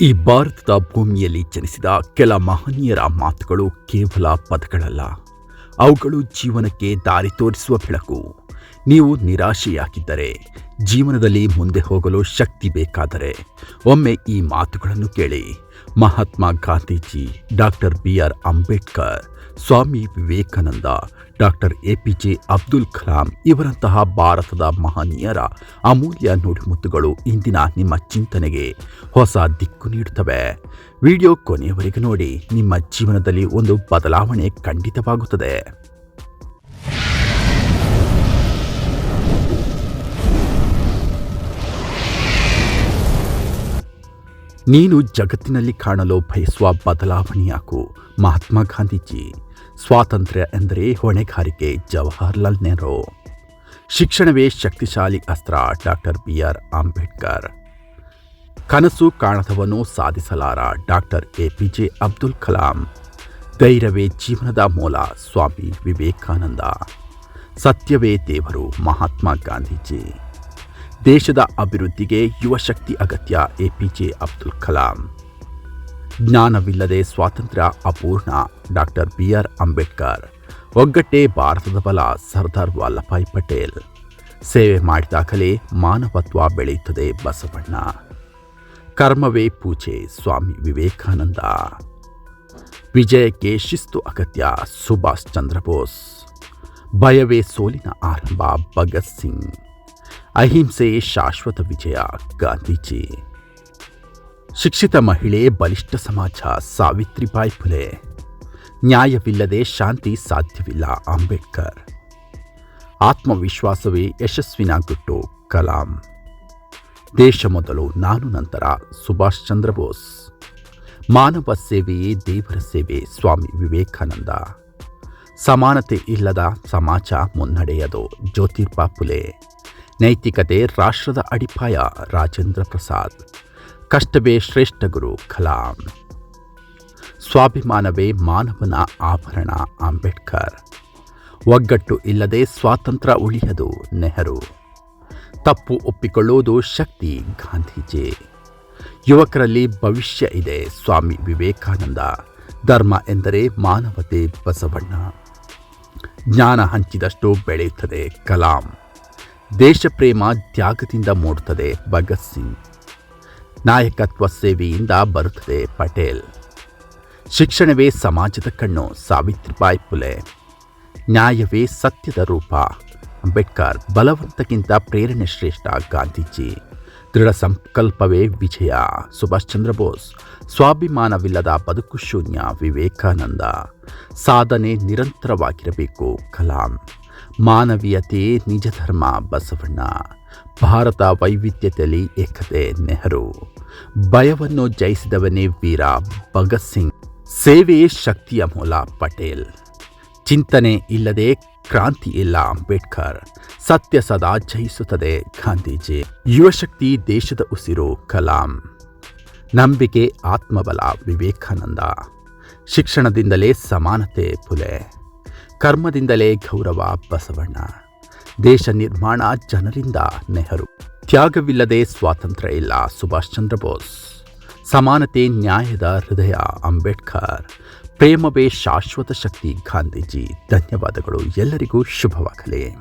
ಈ ಭಾರತದ ಭೂಮಿಯಲ್ಲಿ ಜನಿಸಿದ ಕೆಲ ಮಹನೀಯರ ಮಾತುಗಳು ಕೇವಲ ಪದಗಳಲ್ಲ. ಅವುಗಳು ಜೀವನಕ್ಕೆ ದಾರಿ ತೋರಿಸುವ ಬೆಳಕು. ನೀವು ನಿರಾಶೆಯಾಗಿದ್ದರೆ, ಜೀವನದಲ್ಲಿ ಮುಂದೆ ಹೋಗಲು ಶಕ್ತಿ ಬೇಕಾದರೆ, ಒಮ್ಮೆ ಈ ಮಾತುಗಳನ್ನು ಕೇಳಿ. Mahatma Gandhiji, doctor B R Ambedkar, Swami Vivekananda doctor A P J Abdul Kalam ಇವರಂತಹ ಭಾರತದ ಮಹನೀಯರ ಅಮೂಲ್ಯ ನುಡಿಮುತ್ತುಗಳು ಇಂದಿನ ನಿಮ್ಮ ಚಿಂತನೆಗೆ ಹೊಸ ದಿಕ್ಕು ನೀಡುತ್ತವೆ. ವಿಡಿಯೋ ಕೊನೆಯವರೆಗೆ ನೋಡಿ, ನಿಮ್ಮ ಜೀವನದಲ್ಲಿ ಒಂದು ಬದಲಾವಣೆ ಖಂಡಿತವಾಗುತ್ತದೆ. ನೀನು ಜಗತ್ತಿನಲ್ಲಿ ಕಾಣಲು ಬಯಸುವ ಬದಲಾವಣೆಯಾಕು ಮಹಾತ್ಮ ಗಾಂಧೀಜಿ. ಸ್ವಾತಂತ್ರ್ಯ ಎಂದರೆ ಹೊಣೆಗಾರಿಕೆ ಜವಾಹರ್ಲಾಲ್ ನೆಹರು. ಶಿಕ್ಷಣವೇ ಶಕ್ತಿಶಾಲಿ ಅಸ್ತ್ರ ಡಾಕ್ಟರ್ ಬಿ ಆರ್ ಅಂಬೇಡ್ಕರ್. ಕನಸು ಕಾಣದವನು ಸಾಧಿಸಲಾರ doctor A P J Abdul Kalam. ಧೈರ್ಯವೇ ಜೀವನದ ಮೂಲ ಸ್ವಾಮಿ ವಿವೇಕಾನಂದ. ಸತ್ಯವೇ ದೇವರು ಮಹಾತ್ಮ ಗಾಂಧೀಜಿ. ದೇಶದ ಅಭಿವೃದ್ಧಿಗೆ ಯುವಶಕ್ತಿ ಅಗತ್ಯ A P J Abdul Kalam. ಜ್ಞಾನವಿಲ್ಲದೆ ಸ್ವಾತಂತ್ರ್ಯ ಅಪೂರ್ಣ. ಡಾಕ್ಟರ್ ಬಿ ಆರ್ ಅಂಬೇಡ್ಕರ್, ಒಗ್ಗಟ್ಟೆ ಭಾರತದ ಬಲ, ಸರ್ದಾರ್ ವಲ್ಲಭಾಯ್ ಪಟೇಲ್. ಸೇವೆ ಮಾಡಿದಾಗಲೇ ಮಾನವತ್ವ ಬೆಳೆಯುತ್ತದೆ ಬಸವಣ್ಣ. ಕರ್ಮವೇ ಪೂಜೆ, ಸ್ವಾಮಿ ವಿವೇಕಾನಂದ. ವಿಜಯಕ್ಕೆ ಶಿಸ್ತು ಅಗತ್ಯ, ಸುಭಾಷ್ ಚಂದ್ರ ಬೋಸ್. ಭಯವೇ ಸೋಲಿನ ಆರಂಭ ಭಗತ್ ಸಿಂಗ್. ಅಹಿಂಸೆ ಶಾಶ್ವತ ವಿಜಯ ಗಾಂಧೀಜಿ. ಶಿಕ್ಷಿತ ಮಹಿಳೆ ಬಲಿಷ್ಠ ಸಮಾಜ, ಸಾವಿತ್ರಿಬಾಯಿ ಫುಲೆ ನ್ಯಾಯವಿಲ್ಲದೆ ಶಾಂತಿ ಸಾಧ್ಯವಿಲ್ಲ ಅಂಬೇಡ್ಕರ್. ಆತ್ಮವಿಶ್ವಾಸವೇ ಯಶಸ್ವಿನ ಗುಟ್ಟು ಕಲಾಂ. ದೇಶ ಮೊದಲು, ನಾನು ನಂತರ, ಸುಭಾಷ್ ಚಂದ್ರ ಬೋಸ್. ಮಾನವ ಸೇವೆಯೇ ದೇವರ ಸೇವೆ, ಸ್ವಾಮಿ ವಿವೇಕಾನಂದ. ಸಮಾನತೆ ಇಲ್ಲದ ಸಮಾಜ ಮುನ್ನಡೆಯದು ಜ್ಯೋತಿರ್ಬಾ ಫುಲೆ ನೈತಿಕತೆ ರಾಷ್ಟ್ರದ ಅಡಿಪಾಯ ರಾಜೇಂದ್ರ ಪ್ರಸಾದ್. ಕಷ್ಟವೇ ಶ್ರೇಷ್ಠ ಗುರು ಕಲಾಂ. ಸ್ವಾಭಿಮಾನವೇ ಮಾನವನ ಆಭರಣ ಅಂಬೇಡ್ಕರ್. ಒಗ್ಗಟ್ಟು ಇಲ್ಲದೆ ಸ್ವಾತಂತ್ರ್ಯ ಉಳಿಯದು ನೆಹರು. ತಪ್ಪು ಒಪ್ಪಿಕೊಳ್ಳುವುದು ಶಕ್ತಿ ಗಾಂಧೀಜಿ. ಯುವಕರಲ್ಲಿ ಭವಿಷ್ಯ ಇದೆ ಸ್ವಾಮಿ ವಿವೇಕಾನಂದ. ಧರ್ಮ ಎಂದರೆ ಮಾನವತೆ ಬಸವಣ್ಣ. ಜ್ಞಾನ ಹಂಚಿದಷ್ಟು ಬೆಳೆಯುತ್ತದೆ ಕಲಾಂ. ದೇಶಪ್ರೇಮ ತ್ಯಾಗದಿಂದ ಮೂಡುತ್ತದೆ ಭಗತ್ ಸಿಂಗ್. ನಾಯಕತ್ವ ಸೇವೆಯಿಂದ ಬರುತ್ತದೆ ಪಟೇಲ್. ಶಿಕ್ಷಣವೇ ಸಮಾಜದ ಕಣ್ಣು, ಸಾವಿತ್ರಿಬಾಯಿ ಪುಲೆ. ನ್ಯಾಯವೇ ಸತ್ಯದ ರೂಪ. ಅಂಬೇಡ್ಕರ್ ಬಲವಂತಕ್ಕಿಂತ ಪ್ರೇರಣೆ ಶ್ರೇಷ್ಠ ಗಾಂಧೀಜಿ. ದೃಢ ಸಂಕಲ್ಪವೇ ವಿಜಯ. ಸುಭಾಷ್ ಚಂದ್ರ ಬೋಸ್, ಸ್ವಾಭಿಮಾನವಿಲ್ಲದ ಬದುಕು ಶೂನ್ಯ ವಿವೇಕಾನಂದ. ಸಾಧನೆ ನಿರಂತರವಾಗಿರಬೇಕು ಕಲಾಂ. ಮಾನವೀಯತೆ ನಿಜ ಧರ್ಮ ಬಸವಣ್ಣ. ಭಾರತ ವೈವಿಧ್ಯತೆಯಲ್ಲಿ ಏಕತೆ, ನೆಹರು. ಭಯವನ್ನು ಜಯಿಸಿದವನೇ ವೀರ ಭಗತ್ ಸಿಂಗ್. ಸೇವೆಯೇ ಶಕ್ತಿಯ ಮೂಲ ಪಟೇಲ್. ಚಿಂತನೆ ಇಲ್ಲದೆ ಕ್ರಾಂತಿ ಇಲ್ಲ ಅಂಬೇಡ್ಕರ್. ಸತ್ಯ ಸದಾ ಜಯಿಸುತ್ತದೆ ಗಾಂಧೀಜಿ. ಯುವಶಕ್ತಿ ದೇಶದ ಉಸಿರು, ಕಲಾಂ. ನಂಬಿಕೆ, ಆತ್ಮಬಲ, ವಿವೇಕಾನಂದ. ಶಿಕ್ಷಣದಿಂದಲೇ ಸಮಾನತೆ, ಪುಲೆ. ಕರ್ಮದಿಂದಲೇ ಗೌರವ, ಬಸವಣ್ಣ. ದೇಶ ನಿರ್ಮಾಣ ಜನರಿಂದ ನೆಹರು. ತ್ಯಾಗವಿಲ್ಲದೆ ಸ್ವಾತಂತ್ರ್ಯ ಇಲ್ಲ ಸುಭಾಷ್ ಚಂದ್ರ ಬೋಸ್. ಸಮಾನತೆ ನ್ಯಾಯದ ಹೃದಯ ಅಂಬೇಡ್ಕರ್. ಪ್ರೇಮವೇ ಶಾಶ್ವತ ಶಕ್ತಿ ಗಾಂಧೀಜಿ. ಧನ್ಯವಾದಗಳು. ಎಲ್ಲರಿಗೂ ಶುಭವಾಗಲಿ.